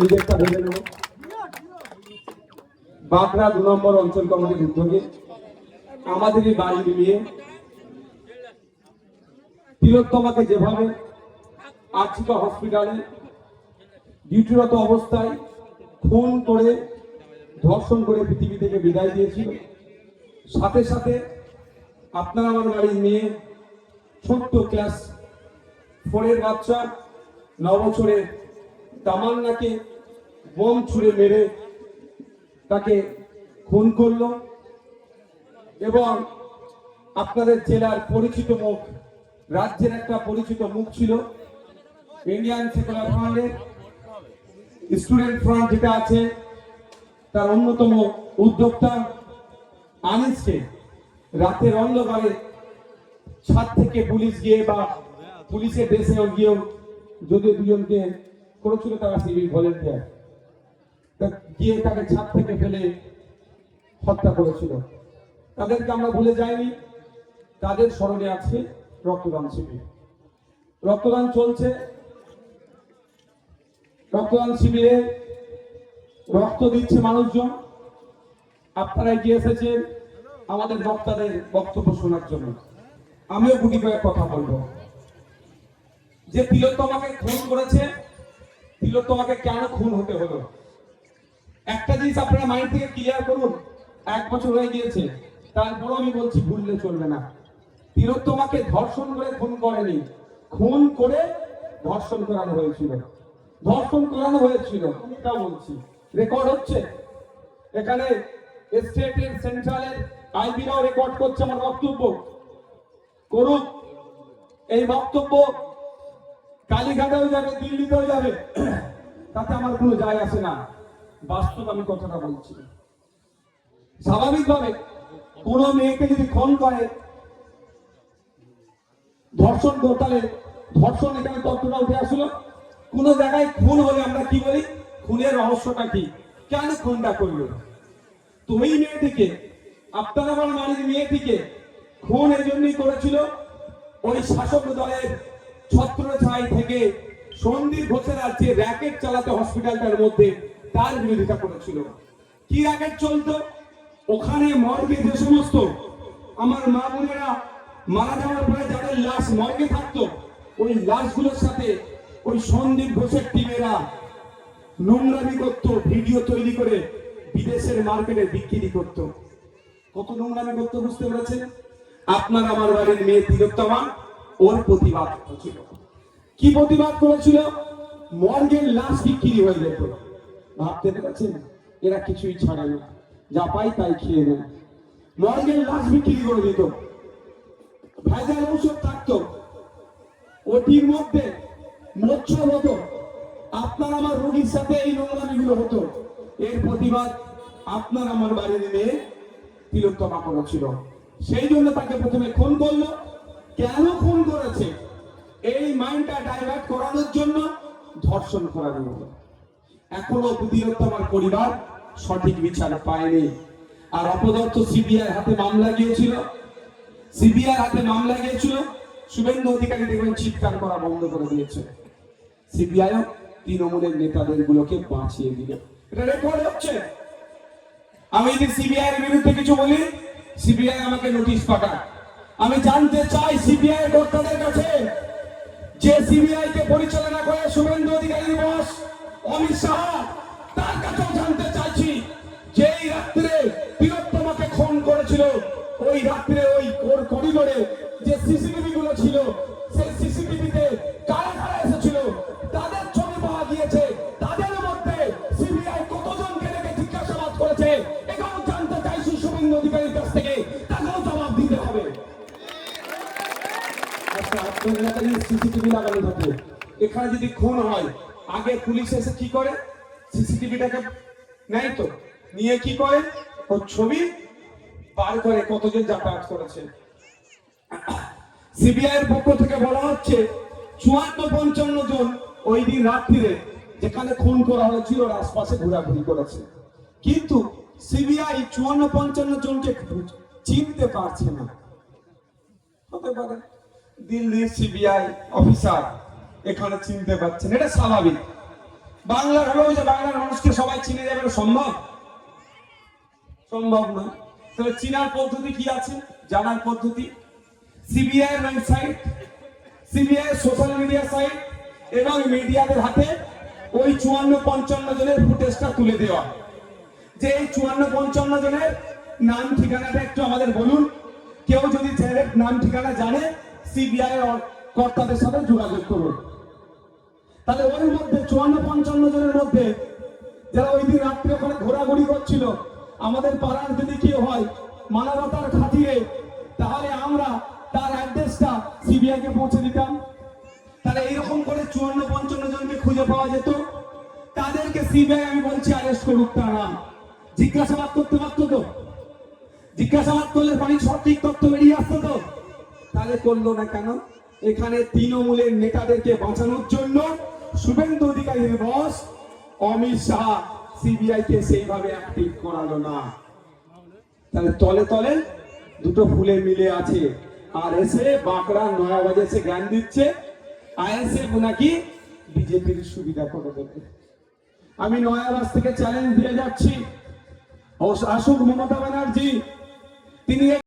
নিজেরটা ভেবে বাঁকড়া দু নম্বর অঞ্চল কমিটির উদ্যোগে আমাদেরই বাড়ির মেয়ে তিলোত্তমাকে যেভাবে আর্চিকা হসপিটালে ডিউটিরত অবস্থায় খুন করে, ধর্ষণ করে পৃথিবী থেকে বিদায় দিয়েছিল, সাথে সাথে আপনার আমার বাড়ির মেয়ে, ছোট্ট ক্লাস ফোরের বাচ্চা ন বছরের তামান্নাকে বোম ছুঁড়ে মেরে তাকে খুন করল এবং আপনাদের জেলার পরিচিত মুখ, রাজ্যের একটা পরিচিত মুখ ছিল ইন্ডিয়ান সেকুলার ফ্রন্টের স্টুডেন্ট ফ্রন্ট যেটা আছে, তার অন্যতম উদ্যোক্তা আনিসকে রাতের অন্ধকারে ছাদ থেকে পুলিশ গিয়ে বা পুলিশের দেশে গিয়েও যদি দুজনকে করেছিল তারা সিভিল ভলেন্টিয়ার। গিয়ে তাকে ছাদ থেকে ফেলে হত্যা করেছিল। তাদেরকে আমরা ভুলে যাইনি। তাদের স্মরণে আছে রক্তদান শিবির। রক্তদান চলছে। রক্তদান শিবিরে রক্ত দিচ্ছে মানুষজন। আপনারা এগিয়ে এসেছেন আমাদের বক্তাদের বক্তব্য শোনার জন্য। আমিও গুটি কয়েক কথা বলব। যে তিলোত্তমাকে খুন করেছে তিলোত্তমাকে কেন খুন হতে হলো? একটা জিনিস আপনারা মাইন্ড থেকে ক্লিয়ার করুন, এক বছর হয়ে গিয়েছে, তারপরও আমি বলছি ভুললে চলবে না। তিলোত্তমাকে ধর্ষণ করে খুন করেনি, খুন করে ধর্ষণ করানো হয়েছিল। ধর্ষণ করানো হয়েছিল, আমি তা বলছি। রেকর্ড হচ্ছে? এখানে স্টেটের সেন্ট্রালের আইবিরাও রেকর্ড করছে আমার বক্তব্য। করুক এই বক্তব্য কালীঘাটেও যাবে, দিল্লিতেও যাবে। তাতে আমার কোনো যায় আসে না। বাস্তব আমি কথাটা বলছি। স্বাভাবিকভাবে কোন মেয়েকে যদি খুন করে, ধর্ষণ করতালে ধর্ষণ এখানে তত্ত্বটা উঠে আসলো। কোন জায়গায় খুন হলে আমরা কি বলি? খুনের রহস্যটা কি? কেন খুনটা করল? তুমি মেয়েটিকে, আপনার আমার বাড়ির মেয়েটিকে খুন এই জন্যই করেছিল ওই শাসক দলের ছত্র ছাই থেকে সন্দীপ ঘোষের যে র্যাকেট চালাতে হসপিটালটার মধ্যে তার বিরোধিতা করেছিল। কি র্যাকেট চলতো? ওখানে মর্গে যে সমস্ত আমার মা বোনেরা মারা যাওয়ার পরে যাদের লাশ মর্গে থাকতো, ওই লাশগুলোর সাথে ওই সন্দীপ ঘোষের টিমেরা নোংরামি করতো, ভিডিও তৈরি করে বিদেশের মার্কেটে বিক্রি করতো। কত নোংরামি করতো বুঝতে পেরেছেন? আপনার আমার বাড়ির মেয়ে তিলোত্তমা ওর প্রতিবাদ করেছিল। কি প্রতিবাদ করেছিল? মর্গের লাশ বিক্রি হয়ে যেত। ভাবতে পেরেছেন? এরা কিছুই ছাড়ে না। যা পাই তাই খেয়ে নেয়। মর্গের লাশ বিক্রি করে দিত। ভেজাল ঔষধ থাকতো। ওটির মধ্যে মৎস্য হতো। আপনার আমার রোগীর সাথে এই নোংরামিগুলো হতো। এর প্রতিবাদ আপনার আমার বাড়ির মেয়ে তিলোত্তমা করেছিল। সেই জন্য তাকে প্রথমে খুন করল। কেন খুন করেছে? এই মাইন্ডটা ডাইভার্ট করানোর জন্য ধর্ষণ করানো হলো এখনও তিলোত্তমার পরিবার সঠিক বিচার পায়নি। আর অপদত্ত সিবিআই হাতে মামলা গিয়েছিল। সিবিআই হাতে মামলা গিয়েছিল। শুভেন্দু অধিকারী দেখবেন চিৎকার করা বন্ধ করে দিয়েছে। সিবিআইও তৃণমূলের নেতাদের গুলোকে বাঁচিয়ে দিল এটা রেকর্ড হচ্ছে। আমি যদি সিবিআই এর বিরুদ্ধে কিছু বলি, সিবিআই আমাকে নোটিশ পাঠায়। আমি জানতে চাই সিবিআই কর্তাদের কাছে যে সিবিআই কে পরিচালনা করে শুভেন্দু অধিকারী দিবস, অমিত শাহ, তার কাছেও জানতে চাইছি যে এই রাত্রে তিলোত্তমাকে খুন করেছিল। ওই রাত্রে ওই করিডোরে যে সিসিটিভি গুলো ছিল সিসিটিভি লাগানো থাকে, এখানে যদি খুন হয়, আগে পুলিশ এসে কি করে? সিসিটিভিটাকে নেয় তো। নিয়ে কি করে? ওর ছবি বার করে কতজন যাতায়াত করেছে। সিবিআই এর পক্ষ থেকে বলা হচ্ছে চুয়ান্ন পঞ্চান্ন জন ওই দিন রাত্রিরে যেখানে খুন করা হয়েছিল ওর আশপাশে ঘোরাঘুরি করেছে। কিন্তু সিবিআই চুয়ান্ন পঞ্চান্ন জনকে চিনতে পারছে না। হতে পারে। দিল্লির সিবিআই অফিসার এখানে চিনতে পারছেন এটা স্বাভাবিক। বাংলার হলেও যে বাংলার মানুষকে সবাই চিনে যাবে সম্ভব? সম্ভব না তাহলে চিনার পদ্ধতি কি আছে? জানার পদ্ধতি? CBI website CBI social media site এবং মিডিয়াদের হাতে ওই চুয়ান্ন পঞ্চান্ন জনের ফুটেজটা তুলে দেওয়া। যে এই চুয়ান্ন পঞ্চান্ন জনের নাম ঠিকানাটা একটু আমাদের বলুন। কেউ যদি নাম ঠিকানা জানে সিবিআই কর্তাদের সাথে যোগাযোগ করুন। তাহলে ওর মধ্যে চুয়ান্ন পঞ্চান্ন জনের মধ্যে যারা ওই দিন রাত্রে ওখানে ঘোরাঘুরি করছিল, আমাদের পাড়ার যদি কেউ হয় মানবতার খাতিরে, তাহলে আমরা তার অ্যাড্রেসটা সিবিআই কে পৌঁছে দিতাম। তাহলে এইরকম করে চুয়ান্ন পঞ্চান্ন জনকে খুঁজে পাওয়া যেত। তাদেরকে সিবিআই আমি বলছি অ্যারেস্ট করুক তারা। জিজ্ঞাসাবাদ করতে পারতো তো? জিজ্ঞাসাবাদ করলে বাড়ির সঠিক তথ্য বেরিয়ে আসতো তো? তাহলে করল না কেন? এখানে তৃণমূলের নেতাদেরকে বাঁচানোর জন্য শুভেন্দু অধিকারীর বস অমিত শাহ সিবিআই কে সেইভাবে অ্যাক্টিভ করালো না। তাহলে তলে তলে দুটো ফুলে মিলে আছে। আর এসে বাঁকড়া নয়া বাজে এসে জ্ঞান দিচ্ছে। আইএসএফ নাকি বিজেপির সুবিধা করে দেবে। আমি নয়াবাস থেকে চ্যালেঞ্জ দিয়ে যাচ্ছি। আসুক মমতা ব্যানার্জি। তিনি